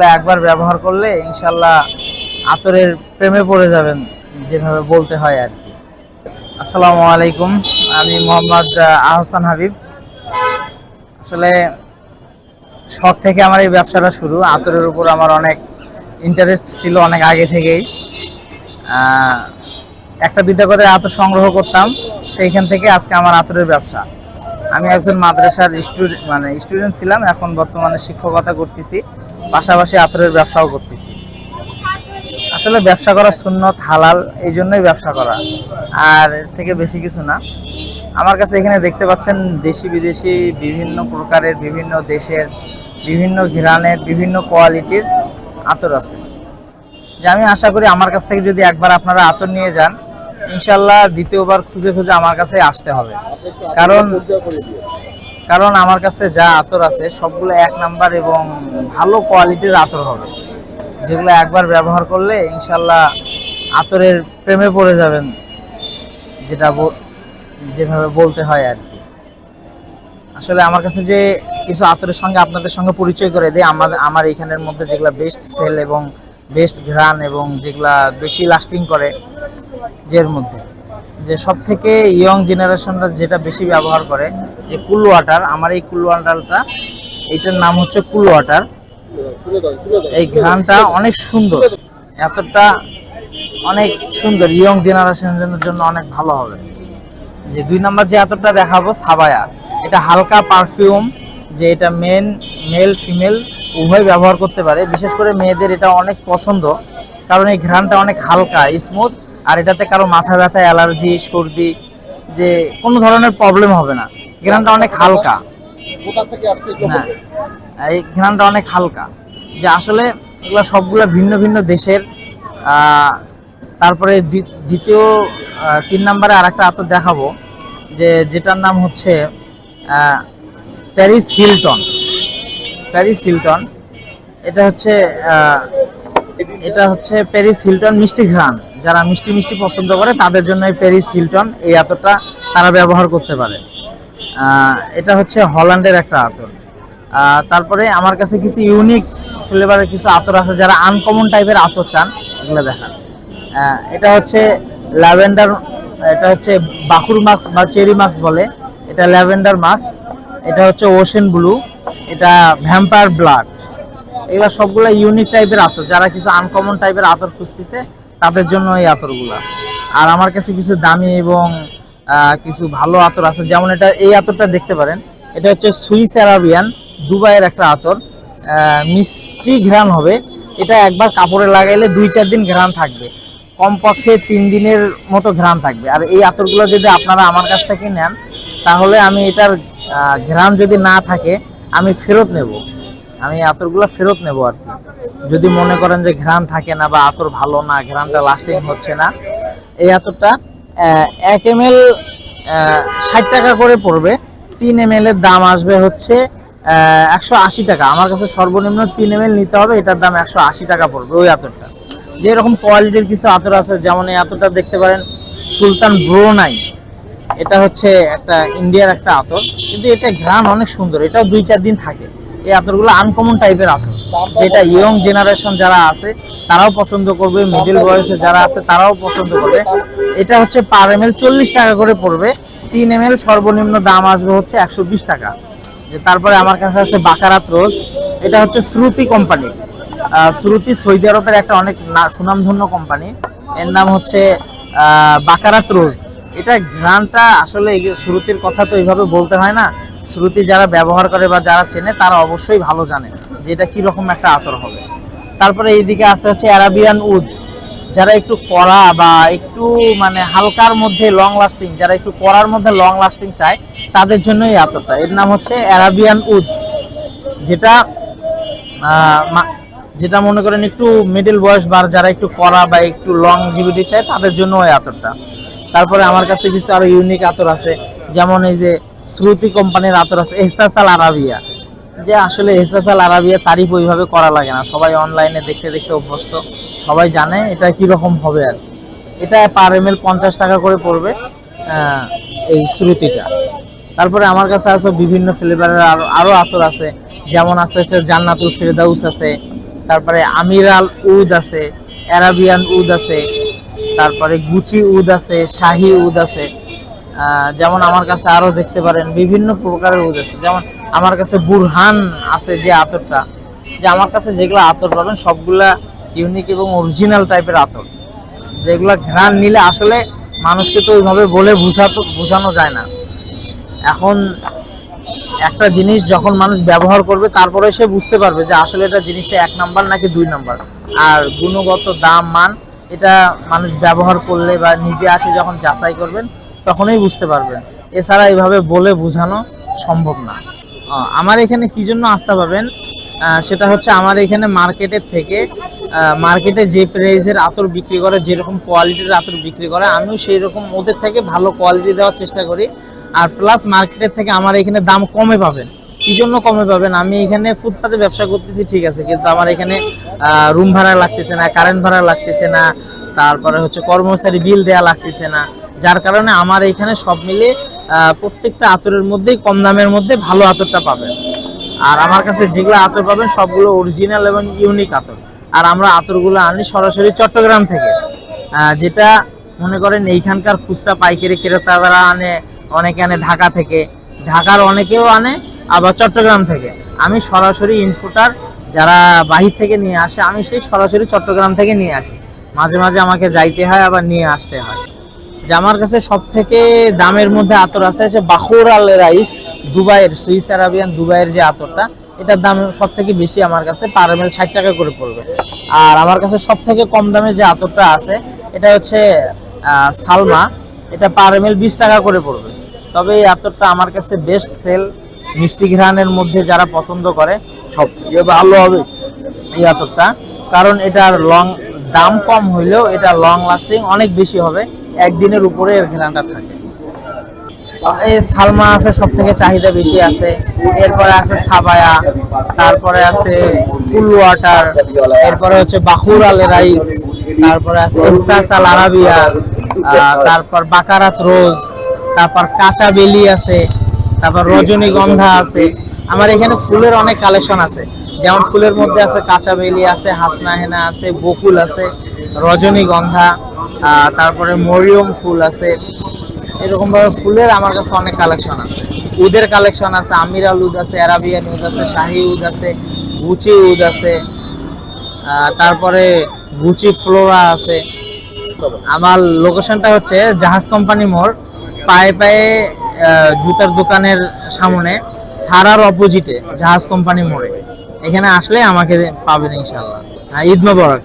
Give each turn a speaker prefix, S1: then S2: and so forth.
S1: যেগুলো একবার ব্যবহার করলে ইনশাল্লাহ আতরের প্রেমে পড়ে যাবেন যেভাবে বলতে হয় আর কি। আসসালামু আলাইকুম আমি মোহাম্মদ আহ, আহসান হাবিব। আসলে শখ থেকে আমার এই ব্যবসাটা শুরু। আতরের উপর আমার অনেক ইন্টারেস্ট ছিল অনেক আগে থেকেই। একটা দুইটা করে আতর সংগ্রহ করতাম সেইখান থেকে আজকে আমার আতরের ব্যবসা। আমি একজন মাদ্রাসার স্টুডেন্ট মানে স্টুডেন্ট ছিলাম এখন বর্তমানে শিক্ষকতা করতেছি। পাশাপাশি আতরের ব্যবসাও করতেছি। আসলে ব্যবসা করা সুন্নত, হালাল, এই জন্যই ব্যবসা করা। আর থেকে বেশি কিছু না। আমার কাছে এখানে দেখতে পাচ্ছেন দেশি বিদেশি বিভিন্ন প্রকারের, বিভিন্ন দেশের, বিভিন্ন ঘিরানের, বিভিন্ন কোয়ালিটির আতর আছে। যে আমি আশা করি আমার কাছ থেকে যদি একবার আপনারা আতর নিয়ে যান, ইনশাল্লাহ দ্বিতীয়বার খুঁজে খুঁজে আমার কাছে আসতে হবে। কারণ কারণ আমার কাছে যা আতর আছে, সবগুলো এক নাম্বার এবং ভালো কোয়ালিটির আতর হবে। যেগুলো একবার ব্যবহার করলে ইনশাল্লাহ আতরের প্রেমে পড়ে যাবেন, যেটা যেভাবে বলতে হয় আর কি। আসলে আমার কাছে যে কিছু আতরের সঙ্গে আপনাদের সঙ্গে পরিচয় করে দেয় আমার আমার এখানের মধ্যে যেগুলো বেস্ট সেল এবং বেস্ট ঘ্রাণ এবং যেগুলা বেশি লাস্টিং করে, যের মধ্যে। যে সব থেকে ইয়ং জেনারেশনরা যেটা বেশি ব্যবহার করে, যে কুল ওয়াটার, আমার এই কুল ওয়াটারটা এটার নাম হচ্ছে কুল ওয়াটার। এই ঘ্রাণটা অনেক সুন্দর, এতটা অনেক সুন্দর ইয়ং জেনারেশনের জন্য অনেক ভালো হবে। যে দুই নাম্বার যে এতটা দেখাবো, সাবায়া, এটা হালকা পারফিউম যে এটা মেন মেল ফিমেল উভয় ব্যবহার করতে পারে। বিশেষ করে মেয়েদের এটা অনেক পছন্দ, কারণ এই ঘ্রাণটা অনেক হালকা স্মুথ আর এটাতে কারও মাথা ব্যথা অ্যালার্জি সর্দি যে কোনো ধরনের প্রবলেম হবে না। ঘ্রাণটা অনেক হালকা।
S2: থেকে আসছে
S1: হ্যাঁ। এই ঘ্রাণটা অনেক হালকা। যে আসলে এগুলো সবগুলো ভিন্ন ভিন্ন দেশের তারপরে দ্বি- দ্বিতীয় তিন নম্বরে আর একটা আতর দেখাবো যে যেটার নাম হচ্ছে প্যারিস হিলটন। Paris Hilton. এটা হচ্ছে এটা হচ্ছে প্যারিস হিলটন মিষ্টি ঘ্রাণ। যারা মিষ্টি মিষ্টি পছন্দ করে, তাদের জন্য এই প্যারিস হিলটন এই আতরটা তারা ব্যবহার করতে পারে। এটা হচ্ছে হল্যান্ডের একটা আতর। তারপরে আমার কাছে কিছু ইউনিক ফ্লেভারের কিছু আতর আছে যারা আনকমন টাইপের আতর চান, এগুলো দেখান। এটা হচ্ছে ল্যাভেন্ডার, এটা হচ্ছে বাকুর মাস্ক বা চেরি মাস্ক বলে, এটা ল্যাভেন্ডার মাস্ক এটা হচ্ছে ওশেন ব্লু, এটা ভ্যাম্পায়ার ব্লাড। এগুলো সবগুলো ইউনিক টাইপের আতর, যারা কিছু আনকমন টাইপের আতর খুঁজতেছে তাদের জন্য এই আতরগুলা। আর আমার কাছে কিছু দামি এবং কিছু ভালো আতর আছে। যেমন এটা, এই আতরটা দেখতে পারেন। এটা হচ্ছে সুইস অ্যারাবিয়ান, দুবাইয়ের একটা আতর। মিষ্টি ঘ্রাণ হবে। এটা একবার কাপড়ে লাগাইলে দুই, চার দিন ঘ্রাণ থাকবে। কমপক্ষে তিন দিনের মতো ঘ্রাণ থাকবে। আর এই আতরগুলো যদি আপনারা আমার কাছ থেকে নেন, তাহলে আমি এটার ঘ্রাণ যদি না থাকে, আমি ফেরত নেব। আমি আতরগুলো ফেরত নেব আর কি। যদি মনে করেন যে ঘ্রাণ থাকে না বা আতর ভালো না, ঘ্রাণটা লাস্টিং হচ্ছে না, এই আতরটা এক এম এল ষাট টাকা করে পড়বে। তিন এম এর দাম আসবে হচ্ছে একশো আশি টাকা। আমার কাছে সর্বনিম্ন তিন এম নিতে হবে, এটার দাম একশো আশি টাকা পড়বে ওই আতরটা। যে এরকম কোয়ালিটির কিছু আতর আছে, যেমন এই আতরটা দেখতে পারেন, সুলতান ব্রোনাই। এটা হচ্ছে একটা, ইন্ডিয়ার একটা আতর। কিন্তু এটা ঘ্রাণ অনেক সুন্দর, এটাও দুই চার দিন থাকে। এই আতরগুলো আনকমন টাইপের আতর। যেটা ইয়ং জেনারেশন যারা আছে তারাও পছন্দ করবে। মিডল বয়সে যারা আছে তারাও পছন্দ করবে। এটা হচ্ছে পার এম এল চল্লিশ টাকা করে পড়বে। তিন এম এল সর্বনিম্ন দাম আসবে হচ্ছে একশো বিশ টাকা। যে তারপরে আমার কাছে আছে বাকারাত রোজ। এটা হচ্ছে শ্রুতি কোম্পানি। শ্রুতি সৌদি আরবের একটা অনেক না- সুনামধন্য কোম্পানি। এর নাম হচ্ছে বাকারাত রোজ। এটা ঘ্রাণটা আসলে শ্রুতির কথা তো এইভাবে বলতে হয় না। শ্রুতি যারা ব্যবহার করে বা যারা চেনে, তারা অবশ্যই ভালো জানে যে এটা কীরকম একটা আতর হবে। তারপরে এইদিকে আছে হচ্ছে অ্যারাবিয়ান উড যারা একটু কড়া বা একটু মানে হালকার মধ্যে লং লাস্টিং যারা একটু কড়ার মধ্যে লং লাস্টিং চায়, তাদের জন্য এই আতরটা। এর নাম হচ্ছে অ্যারাবিয়ান উড যেটা যেটা মনে করেন একটু মিডল বয়স বা যারা একটু কড়া বা একটু লং জিবিটি চায়, তাদের জন্য ওই আতরটা। তারপরে আমার কাছে কিছু আরও ইউনিক আতর আছে। যেমন এই যে শ্রুতি কোম্পানির আতর আছে এহসাস আল আরাবিয়া। যে আসলে এহসাস আল আরাবিয়া তারিফ ওইভাবে করা লাগে না। সবাই অনলাইনে দেখতে দেখতে অভ্যস্ত। সবাই জানে এটা কি রকম হবে আর। এটা পার এম এল পঞ্চাশ টাকা করে পড়বে এই শ্রুতিটা তারপরে আমার কাছে আছে বিভিন্ন ফ্লেভারের আরও আরও আতর আছে। যেমন আছে হচ্ছে জান্নাতুল ফেরদাউস আছে, তারপরে আমিরাল উদ আছে, অ্যারাবিয়ান উদ আছে, তারপরে গুচি উদ আছে, শাহি উদ আছে। যেমন আমার কাছে আরও দেখতে পারেন, বিভিন্ন প্রকারের উদ আছে। যেমন আমার কাছে বুরহান আছে যে আতরটা, যে আমার কাছে যেগুলো আতর পাবেন, সবগুলা ইউনিক এবং অরিজিনাল টাইপের আতর। যেগুলো ঘ্রাণ নিলে আসলে মানুষকে তো ওইভাবে বলে বোঝাতো, বোঝানো যায় না। এখন একটা জিনিস যখন মানুষ ব্যবহার করবে, তারপরে সে বুঝতে পারবে যে আসলে এটা জিনিসটা এক নাম্বার নাকি দুই নাম্বার। আর গুণগত দাম, মান, এটা মানুষ ব্যবহার করলে বা নিজে আসে যখন যাচাই করবেন তখনই বুঝতে পারবেন এছাড়া এইভাবে বলে বোঝানো সম্ভব না। আমার এখানে কি জন্য আসতে পাবেন? সেটা হচ্ছে আমার এখানে মার্কেটের থেকে মার্কেটে যে প্রাইসের আতর বিক্রি করে, যেরকম কোয়ালিটির আতর বিক্রি করে, আমিও সেই রকম ওদের থেকে ভালো কোয়ালিটি দেওয়ার চেষ্টা করি। আর প্লাস মার্কেটের থেকে আমার এখানে দাম কমে পাবেন। কি জন্য কমে পাবেন? আমি এখানে ফুটপাতে ব্যবসা করতেছি, ঠিক আছে, কিন্তু আমার এখানে রুম ভাড়া লাগতেছে না কারেন্ট ভাড়া লাগতেছে না, তারপরে হচ্ছে কর্মচারী বিল দেয়া লাগতেছে না। যার কারণে আমার এইখানে সব মিলে প্রত্যেকটা আতরের মধ্যেই কম দামের মধ্যে ভালো আতরটা পাবেন। আর আমার কাছে যেগুলো আতর পাবেন, সবগুলো অরিজিনাল এবং ইউনিক আতর। আর আমরা আতরগুলো আনি সরাসরি চট্টগ্রাম থেকে। যেটা মনে করেন এইখানকার খুচরা পাইকারি ক্রেতারা আনে, অনেকে আনে ঢাকা থেকে। ঢাকার অনেকেও আনে, আবার চট্টগ্রাম থেকে। আমি সরাসরি ইনফুটার যারা বাহির থেকে নিয়ে আসে, আমি সেই সরাসরি চট্টগ্রাম থেকে নিয়ে আসি। মাঝে মাঝে আমাকে যাইতে হয়, আবার নিয়ে আসতে হয়। যে আমার কাছে সব থেকে দামের মধ্যে আতর আছে বাখুর আল রাইস, দুবাইয়ের, সুইস আরাবিয়ান দুবাইয়ের যে আতরটা, এটার দাম সব থেকে বেশি আমার কাছে, পার ষাট টাকা করে পড়বে। আর আমার কাছে সব থেকে কম দামে যে আতরটা আছে, এটা হচ্ছে সালমা, এটা পার বিশ টাকা করে পড়বে। তবে এই আতরটা আমার কাছে বেস্ট সেল মিষ্টি ঘ্রাণের মধ্যে যারা পছন্দ করে, সব থেকে ভালো হবে এই আতরটা। কারণ এটার লং দাম কম হইলেও এটা লং লাস্টিং অনেক বেশি হবে। একদিনের উপরে এর ঘ্রাণটা থাকে। এই সালমা আছে সব থেকে চাহিদা বেশি আছে। এরপরে আছে সাবায়া, তারপরে আছে কুল ওয়াটার এরপরে হচ্ছে বাহুর আল রাইস, তারপরে আছে এহসাস আল আরাবিয়া তারপর বাকারাত রোজ, তারপর কাঁচা বেলি আছে, তারপর রজনীগন্ধা আছে। আমার এখানে ফুলের অনেক কালেকশন আছে। যেমন ফুলের মধ্যে আছে কাঁচা বেলি আছে হাসনা হেনা আছে, বকুল আছে রজনীগন্ধা তারপরে মরিয়ম ফুল আছে। এরকম ভাবে ফুলের আমার কাছে অনেক কালেকশন আছে। উদের কালেকশন আছে আমিরাল উদ আছে অ্যারাবিয়ান উদ আছে শাহি উদ আছে গুচি উদ আছে তারপরে গুচি ফ্লোরা আছে। আমার লোকেশনটা হচ্ছে জাহাজ কোম্পানি মোড় পায়ে পায়ে জুতার দোকানের সামনে সারার অপোজিটে জাহাজ কোম্পানি মোড়ে। এখানে আসলে আমাকে পাবেন ইনশাল্লাহ হ্যাঁ, ঈদ মোবারক।